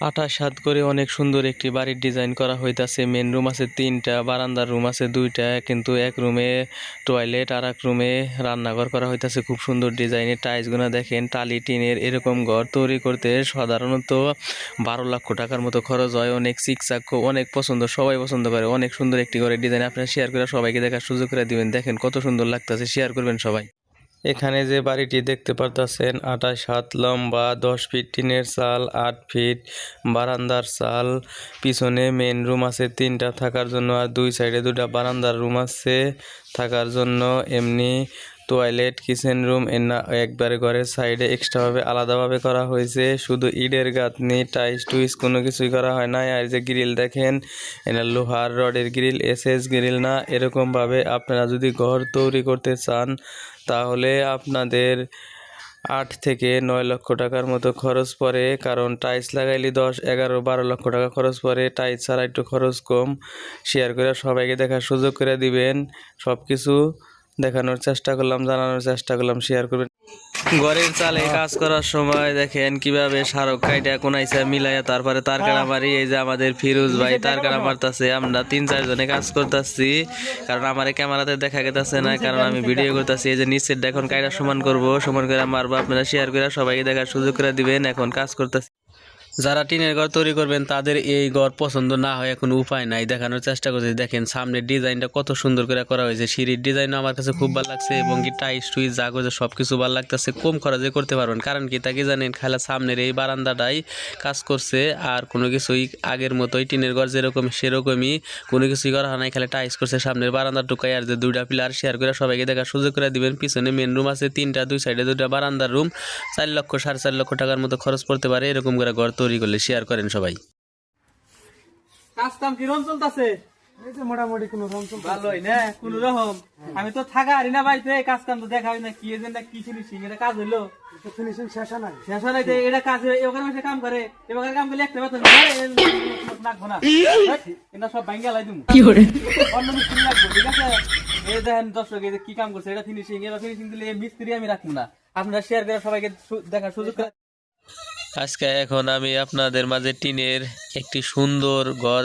আঠাশ সাত করে অনেক সুন্দর একটি বাড়ির ডিজাইন করা হইতাছে। মেন রুম আছে তিনটা, বারান্দার রুম আছে দুইটা, কিন্তু এক রুমে টয়লেট আর এক রুমে রান্নাঘর করা হইতাছে। খুব সুন্দর ডিজাইনের টাইলসগুলো দেখেন, টালি, টিনের এরকম ঘর তৈরি করতে সাধারণত বারো লক্ষ টাকার মতো খরচ হয়। অনেক চিকচাক অনেক পছন্দ, সবাই পছন্দ করে। অনেক সুন্দর একটি ঘরের ডিজাইন আপনারা শেয়ার করে সবাইকে দেখার সুযোগ করে দিবেন। দেখেন কত সুন্দর লাগতেছে। শেয়ার করবেন সবাই। এখানে যে বাড়িটি দেখতে পারতেছেন আঠাশ হাত লম্বা, দশ ফিট টিনের চাল, আট ফিট বারান্দার চাল। পিছনে মেন রুম আছে, তিনটা থাকার জন্য আর দুই সাইডে দুটা বারান্দার রুম আছে থাকার জন্য। এমনি টয়লেট, কিচেন রুম, এনা একবারে ঘরের সাইডে এক্সট্রাভাবে আলাদাভাবে করা হয়েছে। শুধু ইটের গাঁথনি টাইস টুইস কোনো কিছুই করা হয় না আর যে গ্রিল দেখেন এটা লোহার রডের গ্রিল, এস এস গ্রিল না। এরকমভাবে আপনারা যদি ঘর তৈরি করতে চান, তাহলে আপনাদের আট থেকে নয় লক্ষ টাকার মতো খরচ পড়ে। কারণ টাইলস লাগাইলে দশ, এগারো, বারো লক্ষ টাকা খরচ পড়ে। টাইলস ছাড়া একটু খরচ কম। শেয়ার করে সবাইকে দেখার সুযোগ করে দিবেন। সব কিছু দেখানোর চেষ্টা করলাম জানানোর চেষ্টা করলাম শেয়ার করবেন। ঘরের চালে কাজ করার সময় দেখেন কীভাবে সারক কাইটা কোনাইছে মিলাইয়া তারপরে তার কাটা মারি এই যে আমাদের ফিরোজ ভাই তার কাটা মারতাছে। আমরা তিন চারজনে কাজ করতেছি কারণ আমার ক্যামেরাতে দেখা গেতেছে না কারণ আমি ভিডিও করতেছি। এই যে নিচের এখন কাইটা সমান করব সমান করে মারবো আপনারা শেয়ার করে সবাইকে দেখার সুযোগ করে দিবেন এখন কাজ করতেছি। যারা টিনের ঘর তৈরি করবেন, তাদের এই ঘর পছন্দ না হয়, এখন উপায় নাই। দেখানোর চেষ্টা করছি, দেখেন সামনের ডিজাইনটা কত সুন্দর করে করা হয়েছে। সিঁড়ির ডিজাইনও আমার কাছে খুব ভালো লাগছে এবং কি টাইস টুইস করছে সব কিছু ভালো লাগতেছে। কম খরচে করতে পারবেন, কারণ কি তাকে জানেন, খেলা সামনের এই বারান্দাটাই কাজ করছে আর কোনো কিছুই আগের মতোই টিনের ঘর যেরকম, সেরকমই কোনো কিছুই করা হয় নাই, খালি টাইস করছে সামনের বারান্দা টুকাই আর যে দুইটা পিলার শেয়ার করে সবাইকে দেখার সুযোগ করে দিবেন। পিছনে মেন রুম আছে, তিনটা, দুই সাইডে দুইটা বারান্দার রুম চার লক্ষ, সাড়ে চার লক্ষ টাকার মতো খরচ পড়তে পারে, এরকম করে ঘর তৈরি করলে শেয়ার করেন সবাই। কিরম চলতেছে? এই যে মোটামুটি কোনো রকম চলছে। ভালোই না কোন রকম। আমি তো থাকা হারি না বাড়িতে কাজ কাম তো দেখা না কি এজেন্ডা কি ফিনিশিং এটা কাজ হইল। তো ফিনিশিং শেষ নাই। শেষ নাই তো এটা কাজ এবার মাসে কাম করে? এবার কাম করলে একটা বেতন লাগবো না। এটা সব ভাঙ্গা লাই দিমু। অন্য মিস্ত্রি লাগবো ঠিক আছে? এই দেখেন দর্শক এই কি কাম করছে এটা ফিনিশিং এটা ফিনিশিং দিলে মিস্ত্রি আমি রাখব না। আপনারা শেয়ার করে সবাইকে দেখার সুযোগ করে আজকে এখন আমি আপনাদের মাঝে টিনের একটি সুন্দর ঘর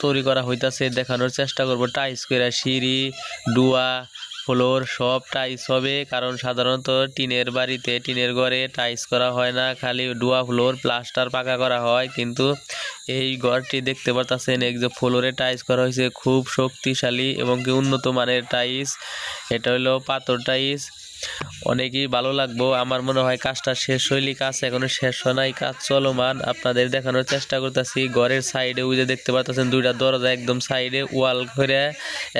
তৈরি করা হইতাছে, দেখানোর চেষ্টা করব। টাইস করে সিঁড়ি, ডুয়া, ফ্লোর সব টাইস হবে, কারণ সাধারণত টিনের বাড়িতে, টিনের ঘরে টাইস করা হয় না, খালি ডুয়া, ফ্লোর, প্লাস্টার পাকা করা হয়। কিন্তু এই ঘরটি দেখতে পারতেছেন এক যে ফ্লোরে টাইস করা হয়েছে খুব শক্তিশালী এবং কি উন্নত মানের টাইস এটা হলো পাথর টাইস অনেকই ভালো লাগবো। আমার মনে হয় কাজটা শেষ হইলি কাজ এখনও শেষ হয় নাই। কাজ চলমান। আপনাদের দেখানোর চেষ্টা করতেছি। ঘরের সাইডে ওই যে দেখতে পাচ্ছেন দুইটা দরজা একদম সাইডে ওয়াল করে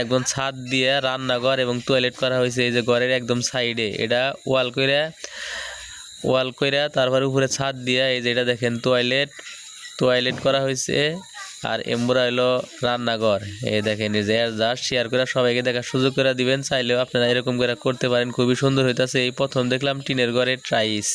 একদম ছাদ দিয়ে রান্নাঘর এবং টয়লেট করা হয়েছে। এই যে ঘরের একদম সাইডে এটা ওয়াল করে ওয়াল করে তারপরে উপরে ছাদ দিয়ে এই যে এটা দেখেন টয়লেট টয়লেট করা হয়েছে। আর এম্বুরা হলো রান্নাঘর। এই দেখেন যে যা শেয়ার করে সবাইকে দেখার সুযোগ করে দিবেন। চাইলেও আপনারা এরকম করে করতে পারেন, খুবই সুন্দর হইতাছে। এই প্রথম দেখলাম টিনের ঘরে ট্রাইস।